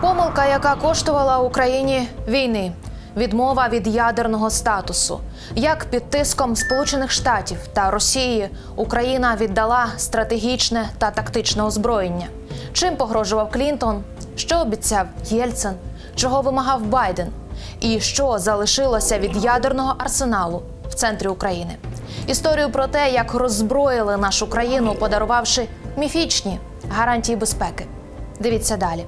Помилка, яка коштувала Україні війни, відмова від ядерного статусу. Як під тиском Сполучених Штатів та Росії Україна віддала стратегічне та тактичне озброєння. Чим погрожував Клінтон? Що обіцяв Єльцин? Чого вимагав Байден? І що залишилося від ядерного арсеналу в центрі України? Історію про те, як роззброїли нашу країну, подарувавши міфічні гарантії безпеки. Дивіться далі.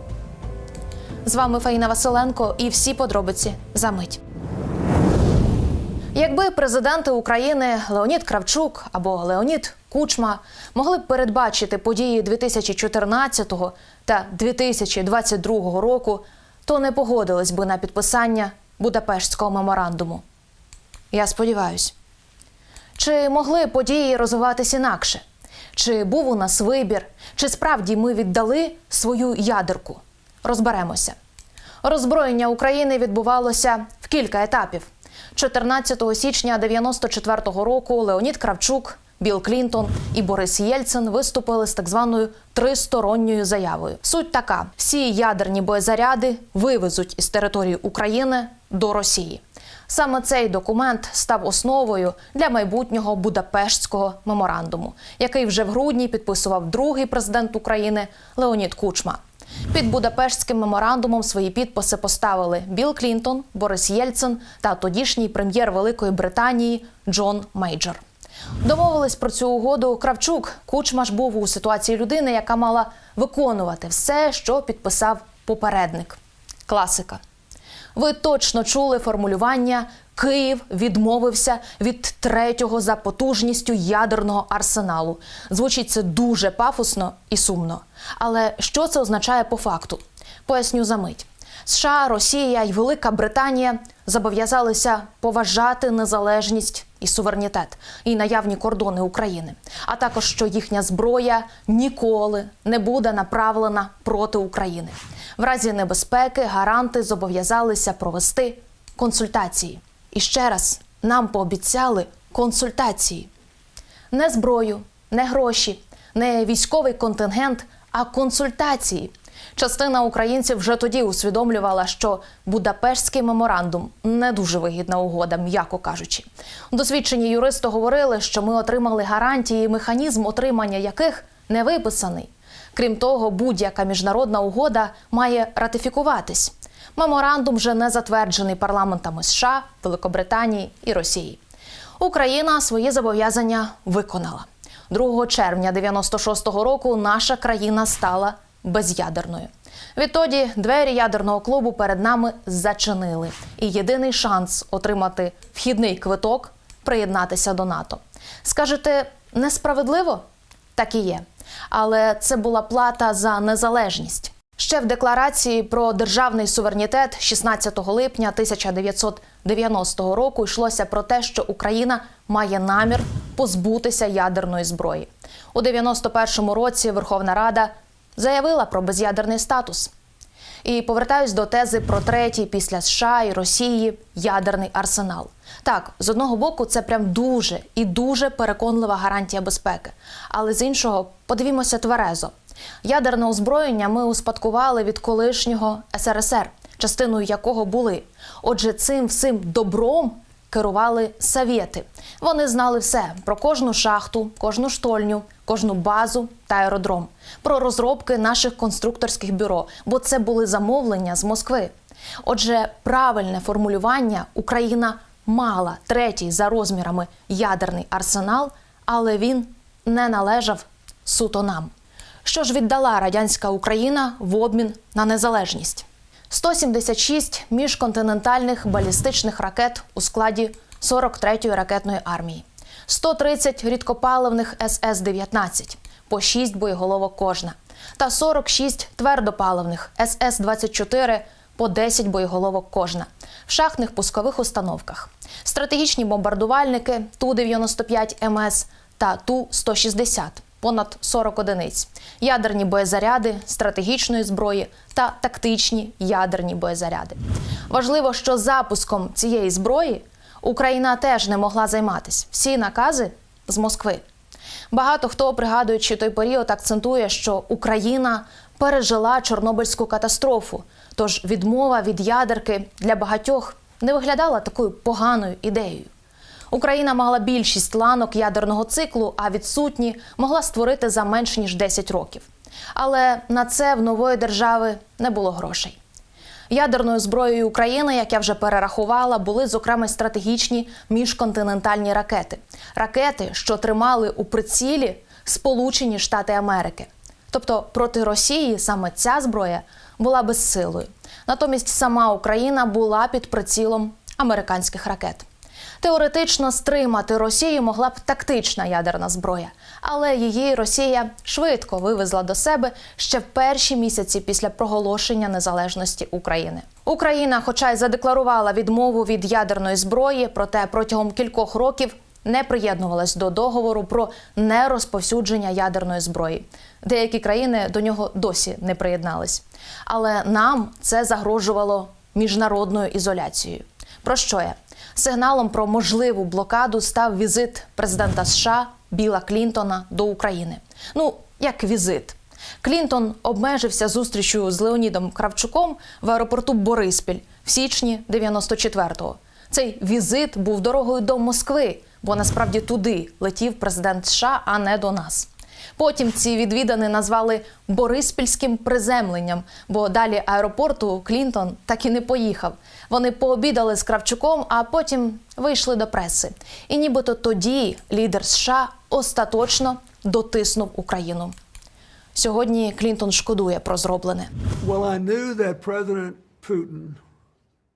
З вами Фаїна Василенко і всі подробиці за мить. Якби президенти України Леонід Кравчук або Леонід Кучма могли б передбачити події 2014 та 2022 року, то не погодились би на підписання Будапештського меморандуму. Я сподіваюсь. Чи могли події розвиватись інакше? Чи був у нас вибір? Чи справді ми віддали свою ядерку? Розберемося. Роззброєння України відбувалося в кілька етапів. 14 січня 94-го року Леонід Кравчук, Білл Клінтон і Борис Єльцин виступили з так званою тристоронньою заявою. Суть така: всі ядерні боєзаряди вивезуть із території України до Росії. Саме цей документ став основою для майбутнього Будапештського меморандуму, який вже в грудні підписував другий президент України Леонід Кучма. Під Будапештським меморандумом свої підписи поставили Білл Клінтон, Борис Єльцин та тодішній прем'єр Великої Британії Джон Мейджор. Домовились про цю угоду Кравчук. Кучма ж був у ситуації людини, яка мала виконувати все, що підписав попередник. Класика. Ви точно чули формулювання Київ відмовився від третього за потужністю ядерного арсеналу. Звучить це дуже пафосно і сумно. Але що це означає по факту? Поясню за мить. США, Росія і Велика Британія зобов'язалися поважати незалежність і суверенітет і наявні кордони України, а також що їхня зброя ніколи не буде направлена проти України. В разі небезпеки гаранти зобов'язалися провести консультації. І ще раз нам пообіцяли консультації. Не зброю, не гроші, не військовий контингент, а консультації. Частина українців вже тоді усвідомлювала, що Будапештський меморандум не дуже вигідна угода, м'яко кажучи. Досвідчені юристи говорили, що ми отримали гарантії, механізм отримання яких не виписаний. Крім того, будь-яка міжнародна угода має ратифікуватись. Меморандум вже не затверджений парламентами США, Великобританії і Росії. Україна свої зобов'язання виконала. 2 червня 96-го року наша країна стала безядерною. Відтоді двері ядерного клубу перед нами зачинили. І єдиний шанс отримати вхідний квиток приєднатися до НАТО. Скажете, несправедливо? Так і є. Але це була плата за незалежність. Ще в декларації про державний суверенітет 16 липня 1990 року йшлося про те, що Україна має намір позбутися ядерної зброї. У 91-му році Верховна Рада заявила про безядерний статус. І повертаюсь до тези про третій після США і Росії ядерний арсенал. Так, з одного боку, це прям дуже і дуже переконлива гарантія безпеки. Але з іншого, подивімося тверезо. Ядерне озброєння ми успадкували від колишнього СРСР, частиною якого були. Отже, цим всім добром керували совєти. Вони знали все про кожну шахту, кожну штольню, кожну базу та аеродром, про розробки наших конструкторських бюро, бо це були замовлення з Москви. Отже, правильне формулювання Україна мала третій за розмірами ядерний арсенал, але він не належав суто нам. Що ж віддала радянська Україна в обмін на незалежність? 176 міжконтинентальних балістичних ракет у складі 43-ї ракетної армії, 130 рідкопаливних СС-19, по 6 боєголовок кожна, та 46 твердопаливних СС-24 по 10 боєголовок кожна. В шахтних пускових установках, стратегічні бомбардувальники Ту-95 МС та Ту-160 понад 40 одиниць, ядерні боєзаряди, стратегічної зброї та тактичні ядерні боєзаряди. Важливо, що запуском цієї зброї Україна теж не могла займатися. Всі накази з Москви. Багато хто, пригадуючи той період, акцентує, що Україна пережила Чорнобильську катастрофу. Тож відмова від ядерки для багатьох не виглядала такою поганою ідеєю. Україна мала більшість ланок ядерного циклу, а відсутні могла створити за менш ніж 10 років. Але на це в нової держави не було грошей. Ядерною зброєю України, як я вже перерахувала, були зокрема стратегічні міжконтинентальні ракети. Ракети, що тримали у прицілі Сполучені Штати Америки. Тобто проти Росії саме ця зброя була безсилою. Натомість сама Україна була під прицілом американських ракет. Теоретично стримати Росію могла б тактична ядерна зброя, але її Росія швидко вивезла до себе ще в перші місяці після проголошення незалежності України. Україна, хоча й задекларувала відмову від ядерної зброї, проте протягом кількох років не приєднувалась до договору про нерозповсюдження ядерної зброї. Деякі країни до нього досі не приєднались. Але нам це загрожувало міжнародною ізоляцією. Про що я? Сигналом про можливу блокаду став візит президента США Біла Клінтона до України. Ну, як візит. Клінтон обмежився зустрічю з Леонідом Кравчуком в аеропорту Бориспіль в січні 94-го. Цей візит був дорогою до Москви, бо насправді туди летів президент США, а не до нас. Потім ці відвідини назвали Бориспільським приземленням, бо далі аеропорту Клінтон так і не поїхав. Вони пообідали з Кравчуком, а потім вийшли до преси. І нібито тоді лідер США остаточно дотиснув Україну. Сьогодні Клінтон шкодує про зроблене. Well, I knew that President Putin,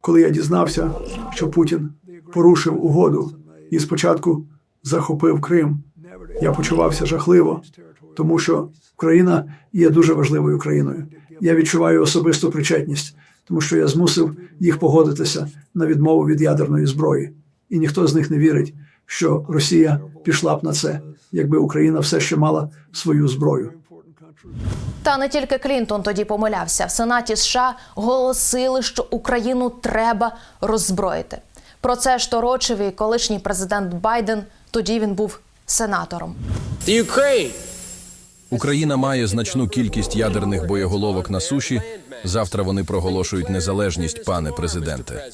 коли я дізнався, що Путін порушив угоду і спочатку захопив Крим, я почувався жахливо, тому що Україна є дуже важливою країною. Я відчуваю особисту причетність, тому що я змусив їх погодитися на відмову від ядерної зброї, і ніхто з них не вірить, що Росія пішла б на це, якби Україна все ще мала свою зброю. Та не тільки Клінтон тоді помилявся. В Сенаті США голосили, що Україну треба роззброїти. Про це ж торочив і колишній президент Байден. Тоді він був сенатором. Україна має значну кількість ядерних боєголовок на суші. Завтра вони проголошують незалежність, пане президенте.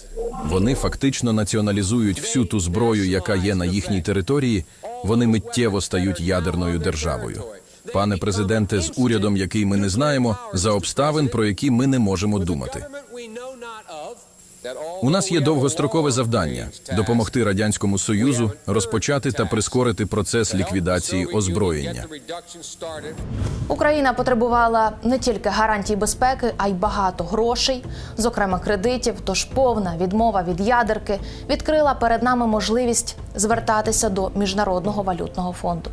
Вони фактично націоналізують всю ту зброю, яка є на їхній території. Вони миттєво стають ядерною державою. Пане президенте, з урядом, який ми не знаємо, за обставин, про які ми не можемо думати. У нас є довгострокове завдання допомогти радянському союзу розпочати та прискорити процес ліквідації озброєння. Україна потребувала не тільки гарантій безпеки, а й багато грошей, зокрема кредитів. Тож повна відмова від ядерки відкрила перед нами можливість звертатися до міжнародного валютного фонду.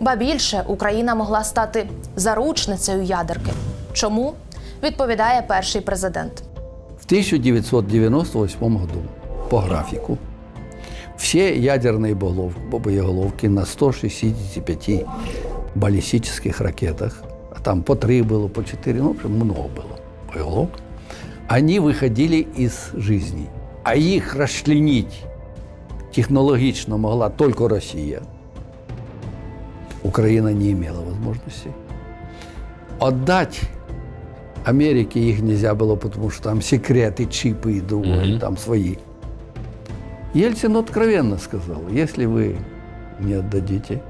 Ба більше Україна могла стати заручницею ядерки. Чому відповідає перший президент? В 1998 году по графику все ядерные боеголовки на 165 баллистических ракетах, а там по три было, по четыре, ну, в общем, много было боеголовок, они выходили из жизни. А их расчленить технологично могла только Россия. Украина не имела возможности. Отдать Америке их нельзя было, потому что там секреты, чипы и другое, там свои. Ельцин откровенно сказал, если вы не отдадите,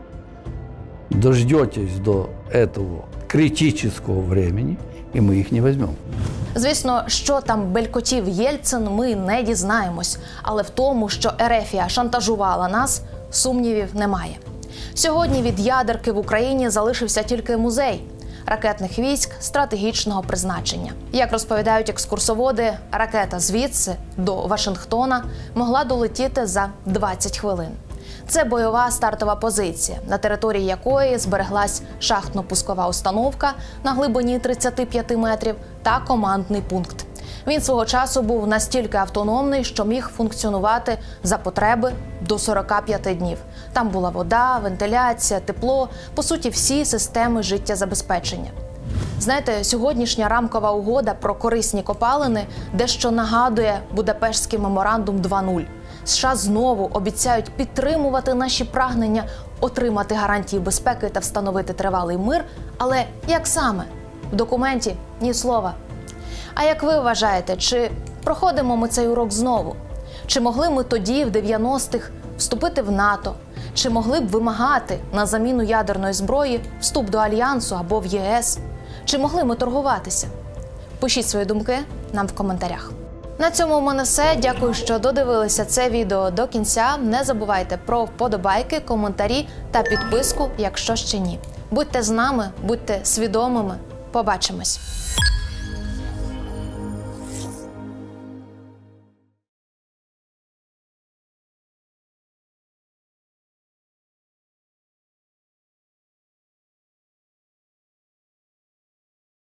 дождетесь до этого критического времени, и мы их не возьмем. Звісно, що там белькотів Єльцин, ми не дізнаємось, але в тому, що Ерефія шантажувала нас, сумнівів немає. Сьогодні від ядерки в Україні залишився тільки музей ракетних військ стратегічного призначення. Як розповідають екскурсоводи, ракета звідси до Вашингтона могла долетіти за 20 хвилин. Це бойова стартова позиція, на території якої збереглась шахтно-пускова установка на глибині 35 метрів та командний пункт. Він свого часу був настільки автономний, що міг функціонувати за потреби до 45 днів. Там була вода, вентиляція, тепло, по суті, всі системи життєзабезпечення. Знаєте, сьогоднішня рамкова угода про корисні копалини дещо нагадує Будапештський меморандум 2.0. США знову обіцяють підтримувати наші прагнення отримати гарантії безпеки та встановити тривалий мир. Але як саме? В документі ні слова. А як ви вважаєте, чи проходимо ми цей урок знову? Чи могли ми тоді, в 90-х, вступити в НАТО? Чи могли б вимагати на заміну ядерної зброї вступ до альянсу або в ЄС? Чи могли ми торгуватися? Пишіть свої думки нам в коментарях. На цьому у мене все. Дякую, що додивилися це відео до кінця. Не забувайте про вподобайки, коментарі та підписку, якщо ще ні. Будьте з нами, будьте свідомими. Побачимось.